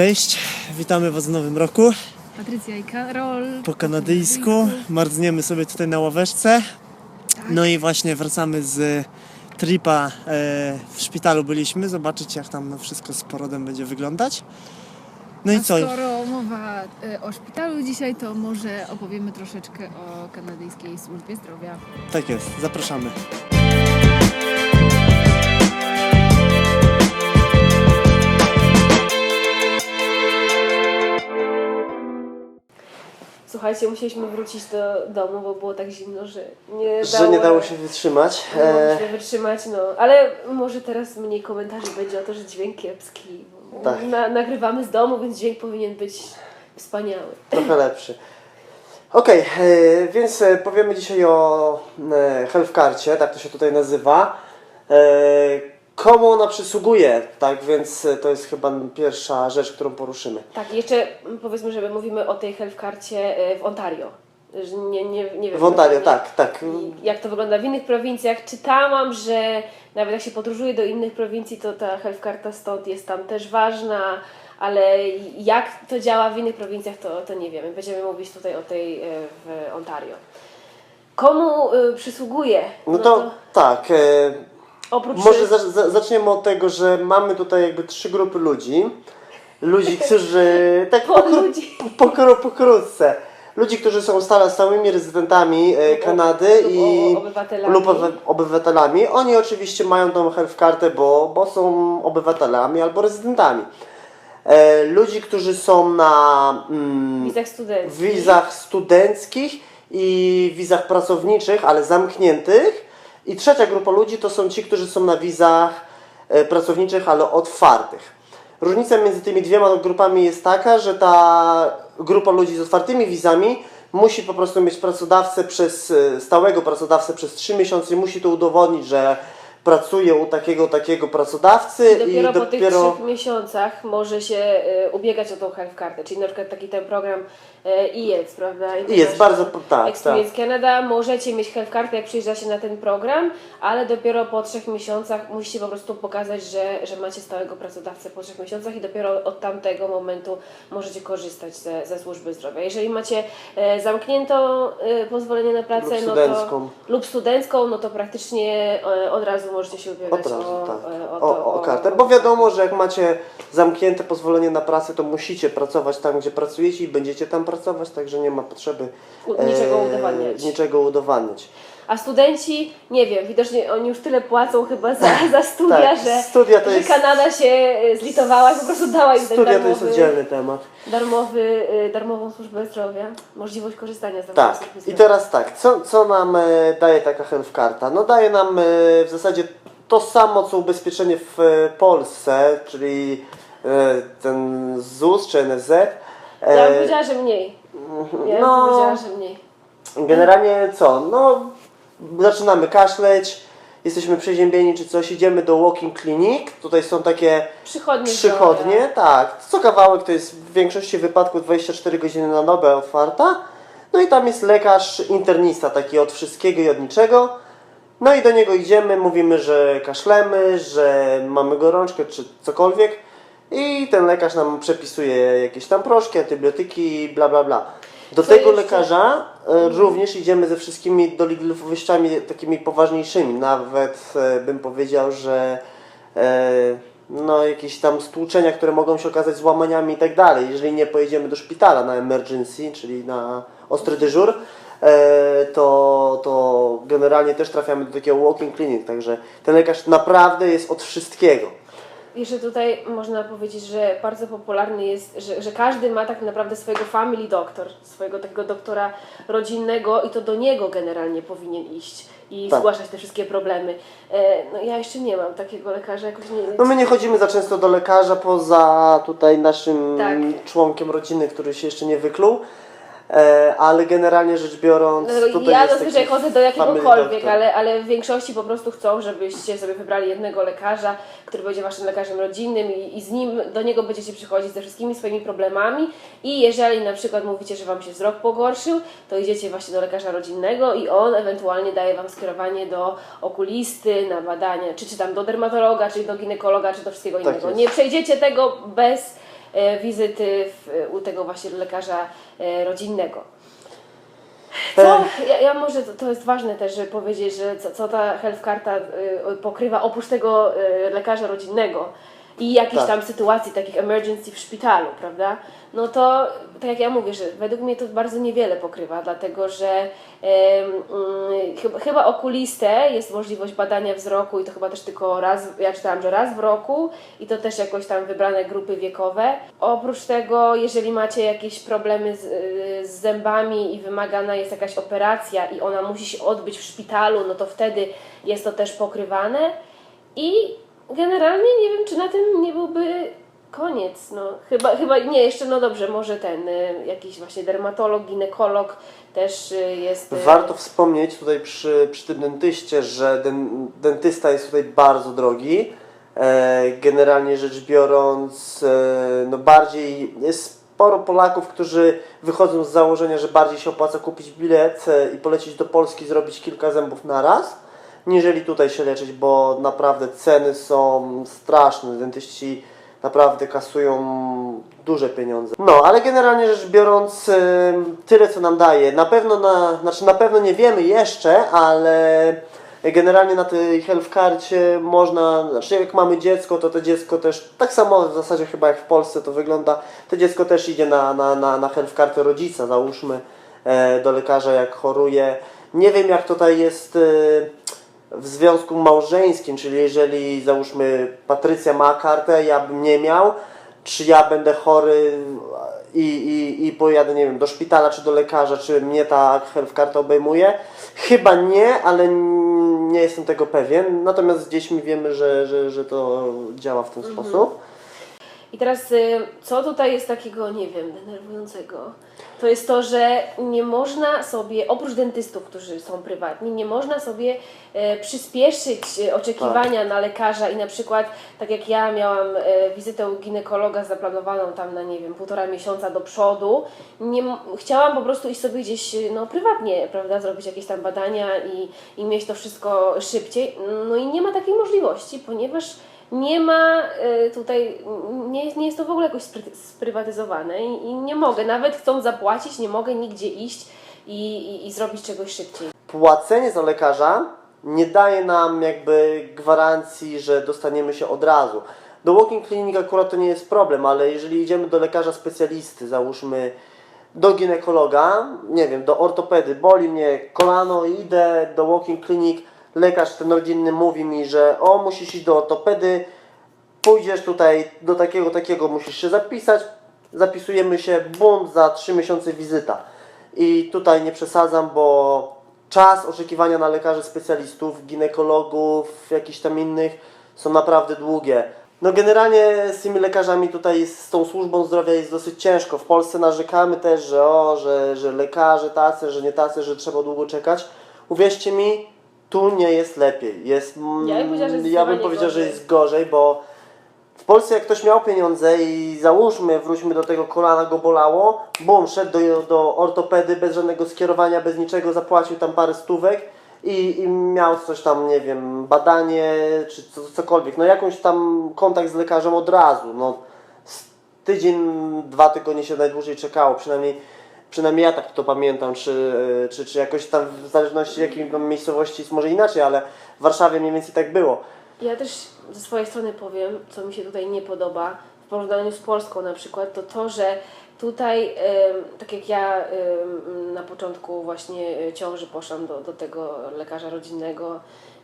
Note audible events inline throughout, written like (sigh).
Cześć, witamy Was w nowym roku. Patrycja i Karol. Po kanadyjsku marzniemy sobie tutaj na ławeczce. Tak. No i właśnie wracamy z tripa. e, W szpitalu byliśmy, zobaczyć jak tam wszystko z porodem będzie wyglądać. No i A co? skoro mowa e, o szpitalu dzisiaj, to może opowiemy troszeczkę o kanadyjskiej służbie zdrowia. Tak jest, zapraszamy. Słuchajcie, musieliśmy wrócić do domu, bo było tak zimno, że nie Że nie dało się wytrzymać. nie E, mogliśmy wytrzymać, no. Ale może teraz mniej komentarzy będzie o to, że dźwięk kiepski. Tak. Na, nagrywamy z domu, więc dźwięk powinien być wspaniały. trochę lepszy. Okej, e, więc e, powiemy dzisiaj o e, Healthcarcie, tak to się tutaj nazywa. Komu ona przysługuje, tak więc e, to jest chyba pierwsza rzecz, którą poruszymy. Tak, jeszcze mm, powiedzmy, że mówimy o tej healthkarcie e, w Ontario. Nie, nie, nie wiem, W Ontario, nie- tak, tak. Jak to wygląda w innych prowincjach? Czytałam, że nawet jak się podróżuje do innych prowincji, to ta healthkarta stąd jest tam też ważna, ale jak to działa w innych prowincjach, to, to nie wiemy. Będziemy mówić tutaj o tej e, w Ontario. Komu przysługuje? No to tak, e, oprócz może za, za, zaczniemy od tego, że mamy tutaj jakby trzy grupy ludzi. Ludzi, którzy (laughs) tak Po ludzi. Pokró, pokrótce. Ludzi, którzy są stale, stałymi rezydentami e, Kanady lub i obywatelami. lub obywatelami. Oni oczywiście mają tą health kartę, bo, bo są obywatelami albo rezydentami. E, ludzi, którzy są na mm, wizach studenckich. wizach studenckich i wizach pracowniczych, ale zamkniętych. I trzecia grupa ludzi to są ci, którzy są na wizach e, pracowniczych, ale otwartych. Różnica między tymi dwiema grupami jest taka, że ta grupa ludzi z otwartymi wizami musi po prostu mieć pracodawcę przez, e, stałego pracodawcę przez 3 miesiące i musi to udowodnić, że pracuje u takiego, takiego pracodawcy I dopiero, i po tych dopiero trzech miesiącach może się e, ubiegać o tą health kartę, czyli na przykład taki ten program e, IELTS, prawda? jest bardzo, tak, tak. Experience Canada, możecie mieć health kartę, jak przyjeżdżacie na ten program, ale dopiero po trzech miesiącach musicie po prostu pokazać, że, że macie stałego pracodawcę po trzech miesiącach i dopiero od tamtego momentu możecie korzystać ze, ze służby zdrowia. Jeżeli macie e, zamkniętą e, pozwolenie na pracę, Lub no studencką. to lub studencką, no to praktycznie e, od razu możecie się ubiegać Od razu, o, tak. e, O, to- o, kartę. Bo wiadomo, że jak macie zamknięte pozwolenie na pracę, to musicie pracować tam, gdzie pracujecie i będziecie tam pracować, także nie ma potrzeby niczego udowadniać. niczego udowadniać. A studenci, nie wiem, widocznie oni już tyle płacą chyba za, za studia, Tak, że, studia to że jest- Kanada się e, zlitowała i po prostu dała im ten Studia to jest darmowy, oddzielny temat. darmowy, e, darmową służbę zdrowia, możliwość korzystania z darmowej Tak. I teraz tak, co, co nam e, daje taka health karta? No daje nam w zasadzie to samo, co ubezpieczenie w Polsce, czyli ten ZUS czy NFZ. Ja bym powiedziała, że mniej. Ja bym no, powiedziała, że mniej. Generalnie co? No, zaczynamy kaszleć, jesteśmy przeziębieni czy coś, idziemy do walking clinic. Tutaj są takie Przychodnie przychodnie, tak. Co kawałek to jest w większości wypadków 24 godziny na dobę otwarta. No i tam jest lekarz internista, taki od wszystkiego i od niczego. No i do niego idziemy, mówimy, że kaszlemy, że mamy gorączkę czy cokolwiek. I ten lekarz nam przepisuje jakieś tam proszki, antybiotyki, bla bla bla. Do Co tego jeszcze? lekarza e, również idziemy ze wszystkimi dolegliwościami takimi poważniejszymi. Nawet e, bym powiedział, że e, no, jakieś tam stłuczenia, które mogą się okazać złamaniami i tak dalej. Jeżeli nie pojedziemy do szpitala na emergency, czyli na ostry dyżur, e, to, to generalnie też trafiamy do takiego walking clinic. Także ten lekarz naprawdę jest od wszystkiego. Jeszcze tutaj można powiedzieć, że bardzo popularny jest, że, że każdy ma tak naprawdę swojego family doctor, swojego takiego doktora rodzinnego i to do niego generalnie powinien iść i Tak. zgłaszać te wszystkie problemy. E, no ja jeszcze nie mam takiego lekarza, jakoś nie... No my nie chodzimy za często do lekarza poza tutaj naszym Tak. członkiem rodziny, który się jeszcze nie wykluł. E, ale generalnie rzecz biorąc, tutaj ja zazwyczaj chodzę do jakiegokolwiek, ale, ale w większości po prostu chcą, żebyście sobie wybrali jednego lekarza, który będzie waszym lekarzem rodzinnym i, i z nim do niego będziecie przychodzić ze wszystkimi swoimi problemami i jeżeli na przykład mówicie, że wam się wzrok pogorszył, to idziecie właśnie do lekarza rodzinnego i on ewentualnie daje wam skierowanie do okulisty na badania, czy, czy tam do dermatologa, czy do ginekologa, czy do wszystkiego Tak innego. jest. Nie przejdziecie tego bez wizyty w, u tego właśnie lekarza e, rodzinnego. E. Co, ja, ja może to, to jest ważne też, żeby powiedzieć, że co, co ta health karta y, pokrywa oprócz tego lekarza rodzinnego i jakichś Tak. tam sytuacji takich emergency w szpitalu, prawda? No to tak jak ja mówię, że według mnie to bardzo niewiele pokrywa, dlatego że mm, chyba, chyba okulistę jest możliwość badania wzroku i to chyba też tylko raz, ja czytałam, że raz w roku i to też jakoś tam wybrane grupy wiekowe. Oprócz tego, jeżeli macie jakieś problemy z, y, z zębami i wymagana jest jakaś operacja i ona musi się odbyć w szpitalu, no to wtedy jest to też pokrywane i generalnie nie wiem, czy na tym nie byłby koniec. No, chyba, chyba nie, jeszcze no dobrze, może ten y, jakiś właśnie dermatolog, ginekolog też y, jest. y, Warto wspomnieć tutaj przy, przy tym dentyście, że den, dentysta jest tutaj bardzo drogi. E, generalnie rzecz biorąc, e, no bardziej jest sporo Polaków, którzy wychodzą z założenia, że bardziej się opłaca kupić bilet e, i polecieć do Polski, zrobić kilka zębów na raz, niżeli tutaj się leczyć, bo naprawdę ceny są straszne. Dentyści naprawdę kasują duże pieniądze. No, ale generalnie rzecz biorąc, tyle co nam daje. Na pewno na, znaczy na pewno nie wiemy jeszcze, ale generalnie na tej health karcie można, znaczy jak mamy dziecko, to to dziecko też, tak samo w zasadzie chyba jak w Polsce to wygląda, to dziecko też idzie na, na, na, na health kartę rodzica, załóżmy, e, do lekarza jak choruje. Nie wiem jak tutaj jest... W związku małżeńskim, czyli jeżeli załóżmy Patrycja ma kartę, ja bym nie miał, czy ja będę chory i, i, i pojadę, nie wiem, do szpitala czy do lekarza, czy mnie ta health karta obejmuje? Chyba nie, ale nie jestem tego pewien. Natomiast z dziećmi wiemy, że, że, że to działa w ten sposób. I teraz, y, co tutaj jest takiego, nie wiem, denerwującego? To jest to, że nie można sobie, oprócz dentystów, którzy są prywatni, nie można sobie e, przyspieszyć e, oczekiwania na lekarza i na przykład, tak jak ja miałam e, wizytę u ginekologa zaplanowaną tam na, nie wiem, półtora miesiąca do przodu, nie, chciałam po prostu iść sobie gdzieś, no, prywatnie, prawda, zrobić jakieś tam badania i, i mieć to wszystko szybciej. No i nie ma takiej możliwości, ponieważ nie ma y, tutaj, nie, nie jest to w ogóle jakoś spry- sprywatyzowane i, nie mogę, nawet chcąc zapłacić, nie mogę nigdzie iść i, i, i zrobić czegoś szybciej. Płacenie za lekarza nie daje nam jakby gwarancji, że dostaniemy się od razu. Do walking clinic akurat to nie jest problem, ale jeżeli idziemy do lekarza specjalisty, załóżmy do ginekologa, nie wiem, do ortopedy, boli mnie kolano, idę do walking clinic, lekarz ten rodzinny mówi mi, że o, musisz iść do ortopedy, pójdziesz tutaj do takiego, takiego, musisz się zapisać, zapisujemy się, bum, za 3 miesiące wizyta. I tutaj nie przesadzam, bo czas oczekiwania na lekarzy specjalistów, ginekologów, jakichś tam innych są naprawdę długie. No generalnie z tymi lekarzami tutaj, z tą służbą zdrowia jest dosyć ciężko. W Polsce narzekamy też, że o, że, że lekarze tacy, że nie tacy, że trzeba długo czekać. Uwierzcie mi, tu nie jest lepiej. Jest, mm, Ja bym powiedziała, że ja bym powiedział, że jest gorzej, bo w Polsce jak ktoś miał pieniądze i załóżmy, wróćmy do tego kolana go bolało, bum, szedł do, do ortopedy bez żadnego skierowania, bez niczego, zapłacił tam parę stówek i, i miał coś tam, nie wiem, badanie czy co, cokolwiek, no jakąś tam kontakt z lekarzem od razu, no tydzień, dwa tygodnie się najdłużej czekało, przynajmniej Przynajmniej ja tak to pamiętam, czy, e, czy, czy jakoś tam w zależności jakiej miejscowości jest może inaczej, ale w Warszawie mniej więcej tak było. Ja też ze swojej strony powiem, co mi się tutaj nie podoba w porównaniu z Polską na przykład, to to, że tutaj, tak jak ja na początku właśnie e, ciąży poszłam do, do tego lekarza rodzinnego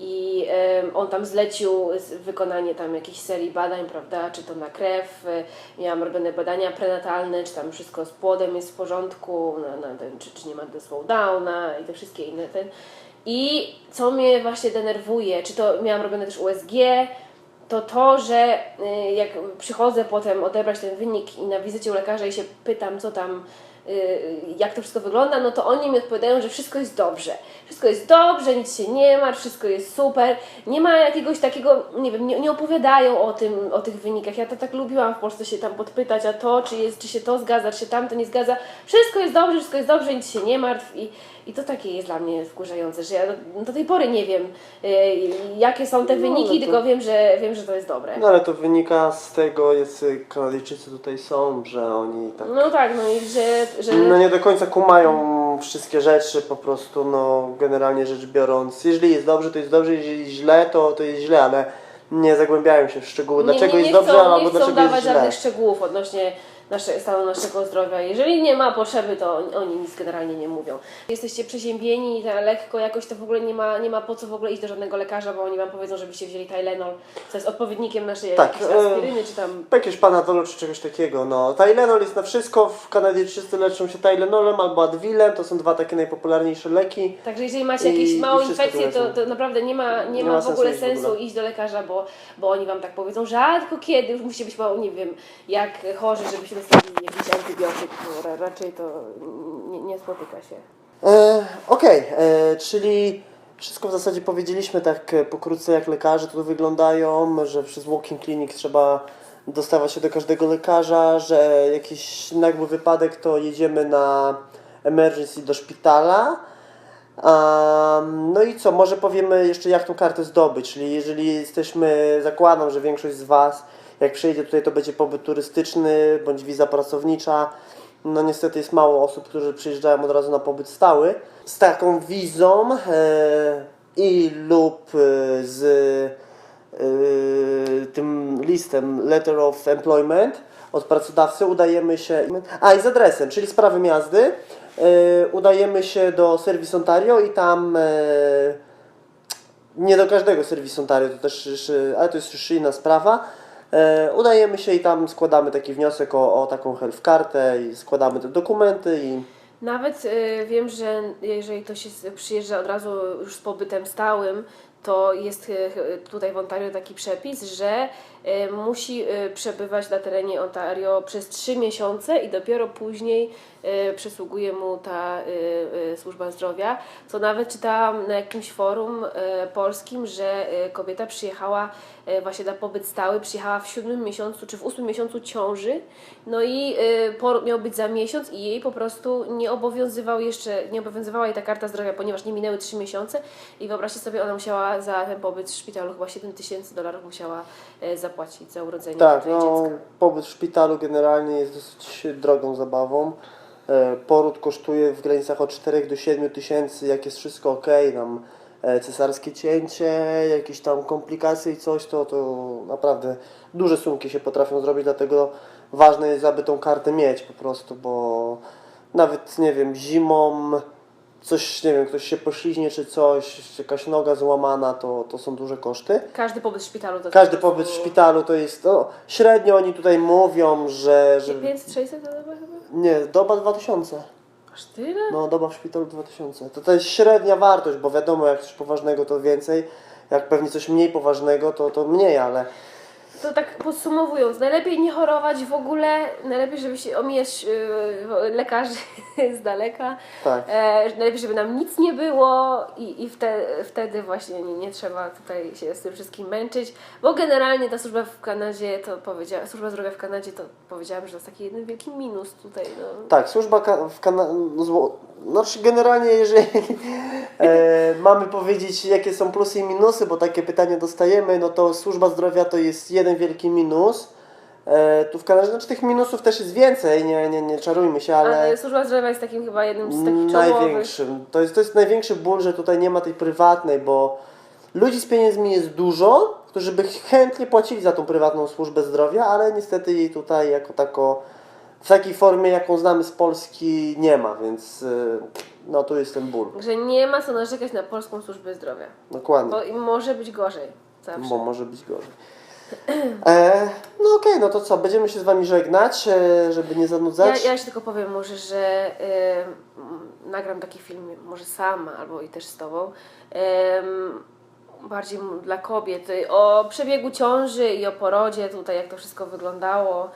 i on tam zlecił wykonanie tam jakiejś serii badań, prawda, czy to na krew, e, miałam robione badania prenatalne, czy tam wszystko z płodem jest w porządku, na, na ten, czy, czy nie ma zespołu Downa i te wszystkie inne ten. I co mnie właśnie denerwuje, czy to miałam robione też USG, to to, że y, jak przychodzę potem odebrać ten wynik i na wizycie u lekarza i się pytam, co tam, y, jak to wszystko wygląda, no to oni mi odpowiadają, że wszystko jest dobrze. Wszystko jest dobrze, nic się nie ma, wszystko jest super. Nie ma jakiegoś takiego, nie wiem, nie, nie opowiadają o tym, o tych wynikach. Ja to tak lubiłam w Polsce się tam podpytać, a to, czy, jest, czy się to zgadza, czy się tamto nie zgadza. Wszystko jest dobrze, wszystko jest dobrze, nic się nie martw i i to takie jest dla mnie wkurzające, że ja do, do tej pory nie wiem, y, jakie są te No, wyniki, ale to- tylko wiem, że wiem, że że to jest dobre. No ale to wynika z tego, jacy Kanadyjczycy tutaj są, że oni tak No tak, no i że, że no nie do końca kumają wszystkie rzeczy, po prostu no generalnie rzecz biorąc, jeżeli jest dobrze, to jest dobrze, jeżeli źle, to, to jest źle, ale nie zagłębiają się w szczegóły, dlaczego nie, nie, jest nie dobrze, chcą, albo nie chcą dlaczego dawać jest źle. żadnych szczegółów odnośnie nasze, stanu naszego zdrowia. Jeżeli nie ma potrzeby, to oni, nic generalnie nie mówią. Jesteście przeziębieni lekko, jakoś to w ogóle nie ma, nie ma po co w ogóle iść do żadnego lekarza, bo oni wam powiedzą, żebyście wzięli Tylenol, co jest odpowiednikiem naszej Tak, aspiryny, czy tam Jakieś panadolu czy czegoś takiego, no. Tylenol jest na wszystko, w Kanadzie wszyscy leczą się Tylenolem albo Advilem, to są dwa takie najpopularniejsze leki. Także jeżeli macie jakieś i małą infekcję, to, to naprawdę nie ma, nie Nie ma ma w ogóle sensu iść do lekarza, bo, bo oni wam tak powiedzą, tylko kiedy, już musicie być mało, nie wiem, jak chorzy, żebyście dostali jakiś antybiotyk, ra, raczej to nie, nie spotyka się. E, Okej, e, czyli wszystko w zasadzie powiedzieliśmy tak pokrótce, jak lekarze tu wyglądają, że przez walking clinic trzeba dostawać się do każdego lekarza, że jakiś nagły wypadek to jedziemy na emergency do szpitala. Um, no i co, może powiemy jeszcze jak tą kartę zdobyć, czyli jeżeli jesteśmy, zakładam, że większość z Was jak przyjedzie tutaj to będzie pobyt turystyczny bądź wiza pracownicza, no niestety jest mało osób, którzy przyjeżdżają od razu na pobyt stały. Z taką wizą e, i lub e, z e, tym listem Letter of Employment od pracodawcy udajemy się, a i z adresem, czyli z prawem jazdy, e, udajemy się do Service Ontario i tam e, nie do każdego serwisu Ontario, to też, jeszcze- ale to jest już inna sprawa. E, udajemy się i tam składamy taki wniosek o, o taką health kartę i składamy te dokumenty i Nawet y, wiem, że jeżeli to się przyjeżdża od razu już z pobytem stałym, to jest y, tutaj w Ontario taki przepis, że musi y, przebywać na terenie Ontario przez 3 miesiące i dopiero później y, przysługuje mu ta y, y, służba zdrowia. Co nawet czytałam na jakimś forum y, polskim, że y, kobieta przyjechała y, właśnie na pobyt stały, przyjechała w siódmym miesiącu czy w ósmym miesiącu ciąży, no i y, miał być za miesiąc i jej po prostu nie obowiązywał jeszcze, nie obowiązywała jej ta karta zdrowia, ponieważ nie minęły trzy miesiące i wyobraźcie sobie, ona musiała za ten pobyt w szpitalu chyba 7 tysięcy dolarów musiała e, zapłacić za urodzenie tak, no, dziecka. pobyt w szpitalu generalnie jest dosyć drogą zabawą. E, Poród kosztuje w granicach od 4 do 7 tysięcy, jak jest wszystko ok, tam e, cesarskie cięcie, jakieś tam komplikacje i coś, to, to naprawdę duże sumki się potrafią zrobić, dlatego ważne jest, aby tą kartę mieć po prostu, bo nawet, nie wiem, zimą coś, nie wiem, ktoś się pośliźnie czy coś, jakaś noga złamana, to, to są duże koszty. Każdy pobyt w szpitalu to Każdy po pobyt w szpitalu to jest, no, średnio oni tutaj mówią, że, że 500-600 dolarów chyba? nie, doba 2000. Aż tyle? No, doba w szpitalu 2000. To to jest średnia wartość, bo wiadomo, jak coś poważnego to więcej, jak pewnie coś mniej poważnego to, to mniej, ale To tak podsumowując, najlepiej nie chorować w ogóle, najlepiej żeby się omijać yy, lekarzy (laughs) z daleka, tak. e, najlepiej żeby nam nic nie było i, i wte, wtedy właśnie nie, nie trzeba tutaj się z tym wszystkim męczyć, bo generalnie ta służba w Kanadzie, to powiedziała, służba zdrowia w Kanadzie to powiedziałam, że to jest taki jeden wielki minus tutaj, no. Tak, służba ka- w Kanadzie. Znaczy, generalnie, jeżeli (laughs) e, mamy powiedzieć, jakie są plusy i minusy, bo takie pytanie dostajemy, no to służba zdrowia to jest jeden wielki minus. E, tu w Kanadzie, znaczy tych minusów też jest więcej, nie, nie, nie czarujmy się, ale. Ale służba zdrowia jest takim chyba jednym z takich czołowych. Największym. To jest, to jest największy ból, że tutaj nie ma tej prywatnej, bo ludzi z pieniędzmi jest dużo, którzy by chętnie płacili za tą prywatną służbę zdrowia, ale niestety jej tutaj jako tako w takiej formie, jaką znamy z Polski, nie ma, więc y, no tu jest ten ból. Że nie ma co narzekać na polską służbę zdrowia, Dokładnie. bo może być gorzej zawsze. Bo może być gorzej. E, no okej, no to co, będziemy się z Wami żegnać, e, żeby nie Ja, zanudzać. ja jeszcze tylko powiem może, że y, nagram taki film, może sama, albo i też z Tobą, em, bardziej dla kobiet, o przebiegu ciąży i o porodzie, tutaj jak to wszystko wyglądało, e,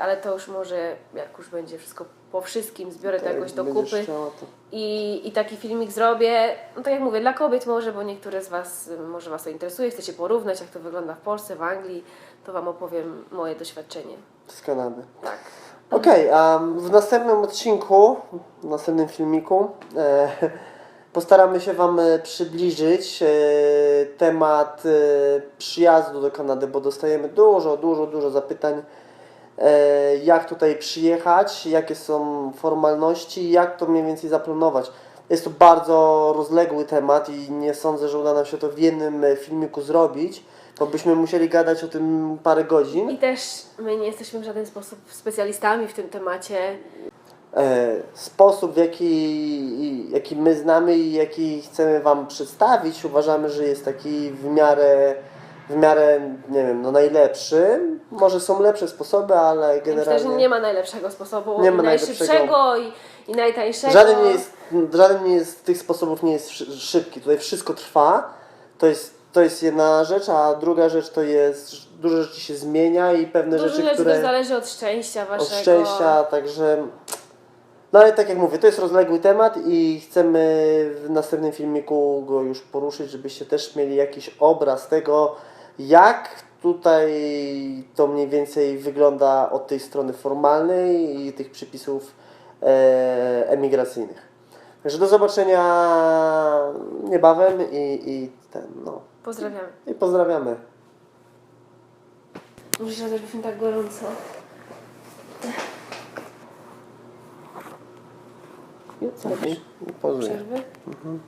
ale to już może, jak już będzie wszystko po wszystkim, zbiorę to Tak, jakoś do kupy to- i, i taki filmik zrobię, no tak jak mówię, dla kobiet może, bo niektóre z Was, może Was to interesuje, chcecie porównać, jak to wygląda w Polsce, w Anglii, to Wam opowiem moje doświadczenie. z Kanady. Tak. Okej, a w następnym odcinku, w następnym filmiku e, (laughs) Postaramy się Wam e, przybliżyć e, temat e, przyjazdu do Kanady, bo dostajemy dużo, dużo, dużo zapytań, e, jak tutaj przyjechać, jakie są formalności, jak to mniej więcej zaplanować. Jest to bardzo rozległy temat i nie sądzę, że uda nam się to w jednym e, filmiku zrobić, bo byśmy musieli gadać o tym parę godzin. I też my nie jesteśmy w żaden sposób specjalistami w tym temacie. e, sposób, w jaki, jaki my znamy i jaki chcemy Wam przedstawić, uważamy, że jest taki w miarę, w miarę nie wiem, no najlepszy. Może są lepsze sposoby, ale Ja Myślę, generalnie że nie ma najlepszego sposobu, Nie ma najszybszego i, i najtańszego. żaden nie jest, żaden nie jest z tych sposobów nie jest szy- szybki. Tutaj wszystko trwa. To jest, to jest jedna rzecz, a druga rzecz to jest, dużo rzeczy się zmienia i pewne Dużo rzeczy, rzeczy które też zależy od szczęścia waszego. od szczęścia, także. No ale tak jak mówię, to jest rozległy temat i chcemy w następnym filmiku go już poruszyć, żebyście też mieli jakiś obraz tego, jak tutaj to mniej więcej wygląda od tej strony formalnej i tych przepisów e, emigracyjnych. Także do zobaczenia niebawem i, i ten, no. Pozdrawiamy. I pozdrawiamy. Myślę, że byśmy tak gorąco. Co robisz? Pozdrowienia. Przerwy?